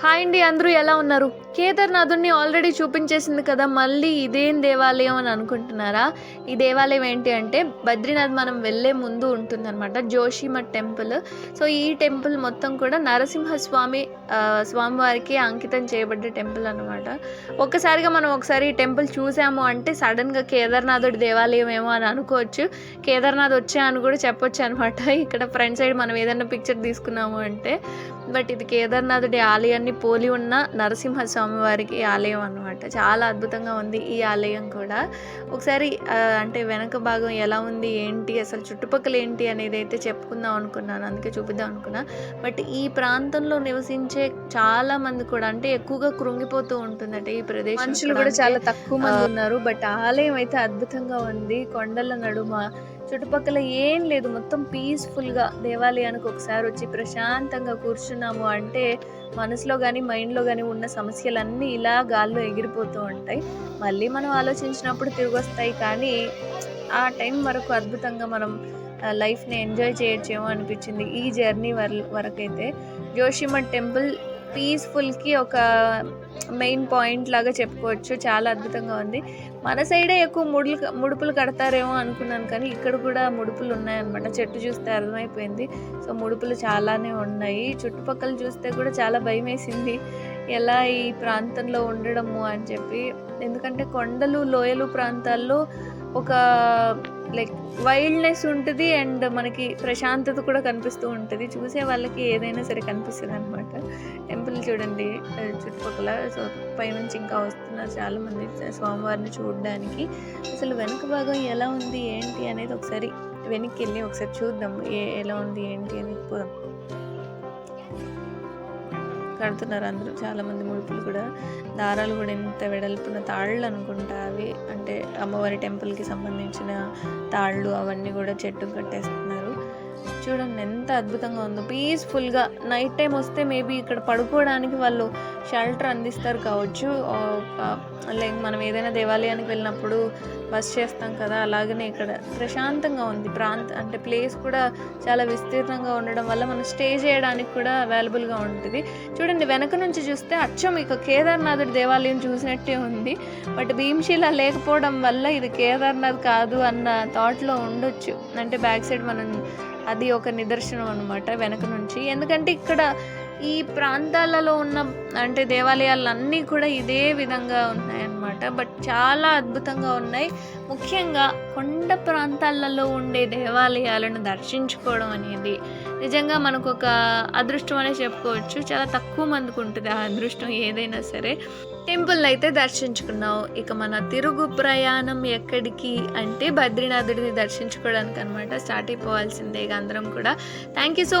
Hi అండి అందరూ ఎలా ఉన్నారు? కేదార్నాథుని ఆల్రెడీ చూపించేసింది కదా మళ్ళీ ఇదేం దేవాలయం అని అనుకుంటున్నారా? ఈ దేవాలయం ఏంటి అంటే బద్రీనాథ్ మనం వెళ్ళే ముందు ఉంటుందన్నమాట జోషిమఠ్ టెంపుల్. సో ఈ టెంపుల్ మొత్తం కూడా నరసింహస్వామి స్వామివారికి అంకితం చేయబడ్డ టెంపుల్ అనమాట ఒక్కసారిగా మనం ఒకసారి ఈ టెంపుల్ చూసాము అంటే సడన్గా కేదార్నాథుడి దేవాలయం ఏమో అని అనుకోవచ్చు. కేదార్నాథ్ వచ్చా అని కూడా చెప్పొచ్చు అనమాట ఇక్కడ ఫ్రంట్ సైడ్ మనం ఏదైనా పిక్చర్ తీసుకున్నాము అంటే. బట్ ఇది కేదార్నాథుడి ఆలయాన్ని పోలి ఉన్న నరసింహస్వామి వారికి ఆలయం అన్నమాట. చాలా అద్భుతంగా ఉంది ఈ ఆలయం కూడా. ఒకసారి అంటే వెనక భాగం ఎలా ఉంది ఏంటి అసలు చుట్టుపక్కల ఏంటి అనేది అయితే చెప్పుకుందాం అనుకున్నాను. అందుకే చూపిద్దాం అనుకున్నా. బట్ ఈ ప్రాంతంలో నివసించే చాలా మంది కూడా అంటే ఎక్కువగా కృంగిపోతూ ఉంటుందట ఈ ప్రదేశం మనుషులు కూడా చాలా తక్కువ మంది ఉన్నారు. బట్ ఆలయం అయితే అద్భుతంగా ఉంది. కొండల నడుమ చుట్టుపక్కల ఏం లేదు. మొత్తం పీస్ఫుల్గా దేవాలయానికి ఒకసారి వచ్చి ప్రశాంతంగా కూర్చున్నాము. అంటే మనసులో కానీ మైండ్లో కానీ ఉన్న సమస్యలన్నీ ఇలా గాల్లో ఎగిరిపోతూ ఉంటాయి. మళ్ళీ మనం ఆలోచించినప్పుడు తిరిగి వస్తాయి. కానీ ఆ టైం వరకు అద్భుతంగా మనం లైఫ్ని ఎంజాయ్ చేయొచ్చేమో అనిపించింది. ఈ జర్నీ వర వరకైతే. జోషిమ టెంపుల్ పీస్ఫుల్కి ఒక మెయిన్ పాయింట్ లాగా చెప్పుకోవచ్చు. చాలా అద్భుతంగా ఉంది. మన సైడే ఎక్కువ ముడులు ముడుపులు కడతారేమో అనుకున్నాను కానీ ఇక్కడ కూడా ముడుపులు ఉన్నాయన్నమాట. చెట్టు చూస్తే అర్థమైపోయింది. సో ముడుపులు చాలానే ఉన్నాయి. చుట్టుపక్కల చూస్తే కూడా చాలా భయం వేసింది ఎలా ఈ ప్రాంతంలో ఉండడము అని చెప్పి. ఎందుకంటే కొండలు లోయలు ప్రాంతాల్లో ఒక లైక్ వైల్డ్నెస్ ఉంటుంది అండ్ మనకి ప్రశాంతత కూడా కనిపిస్తూ ఉంటుంది. చూసే వాళ్ళకి ఏదైనా సరే కనిపిస్తుంది అనమాట టెంపుల్ చూడండి చుట్టుపక్కల. సో పైనుంచి ఇంకా వస్తున్నారు చాలామంది స్వామివారిని చూడడానికి. అసలు వెనక భాగం ఎలా ఉంది ఏంటి అనేది ఒకసారి వెనక్కి వెళ్ళి ఒకసారి చూద్దాం. ఏ ఎలా ఉంది ఏంటి అని పోదాం. కడుతున్నారు అందరూ. చాలా మంది ముడుపులు కూడా. దారాలు కూడా ఎంత వెడల్పున తాళ్ళు అనుకుంటా అవి. అంటే అమ్మవారి టెంపుల్కి సంబంధించిన తాళ్ళు అవన్నీ కూడా చెట్టు కట్టేస్తున్నారు. చూడండి ఎంత అద్భుతంగా ఉందో. పీస్ఫుల్గా నైట్ టైం వస్తే మేబీ ఇక్కడ పడుకోవడానికి వాళ్ళు షెల్టర్ అందిస్తారు కావచ్చు. లైక్ మనం ఏదైనా దేవాలయానికి వెళ్ళినప్పుడు బస్ చేస్తాం కదా అలాగనే ఇక్కడ ప్రశాంతంగా ఉంది. ప్రాంత అంటే ప్లేస్ కూడా చాలా విస్తీర్ణంగా ఉండడం వల్ల మనం స్టే చేయడానికి కూడా అవైలబుల్గా ఉంటుంది. చూడండి వెనక నుంచి చూస్తే అచ్చం ఇక కేదార్నాథుడి దేవాలయం చూసినట్టే ఉంది. బట్ భీమశిల లేకపోవడం వల్ల ఇది కేదార్నాథ్ కాదు అన్న థాట్లో ఉండొచ్చు. అంటే బ్యాక్ సైడ్ మనం అది ఒక నిదర్శనం అనమాట వెనక నుంచి. ఎందుకంటే ఇక్కడ ఈ ప్రాంతాలలో ఉన్న అంటే దేవాలయాలన్నీ కూడా ఇదే విధంగా ఉన్నాయన్నమాట. బట్ చాలా అద్భుతంగా ఉన్నాయి. ముఖ్యంగా కొండ ప్రాంతాలలో ఉండే దేవాలయాలను దర్శించుకోవడం అనేది నిజంగా మనకు ఒక అదృష్టం అనే చెప్పుకోవచ్చు. చాలా తక్కువ మందికి ఉంటుంది ఆ అదృష్టం ఏదైనా సరే. టెంపుల్ అయితే దర్శించుకున్నావు. ఇక మన తిరుగు ప్రయాణం ఎక్కడికి అంటే బద్రీనాథుడిని దర్శించుకోవడానికి అనమాట స్టార్ట్ అయిపోవాల్సిందే ఇక అందరం కూడా. Thank you so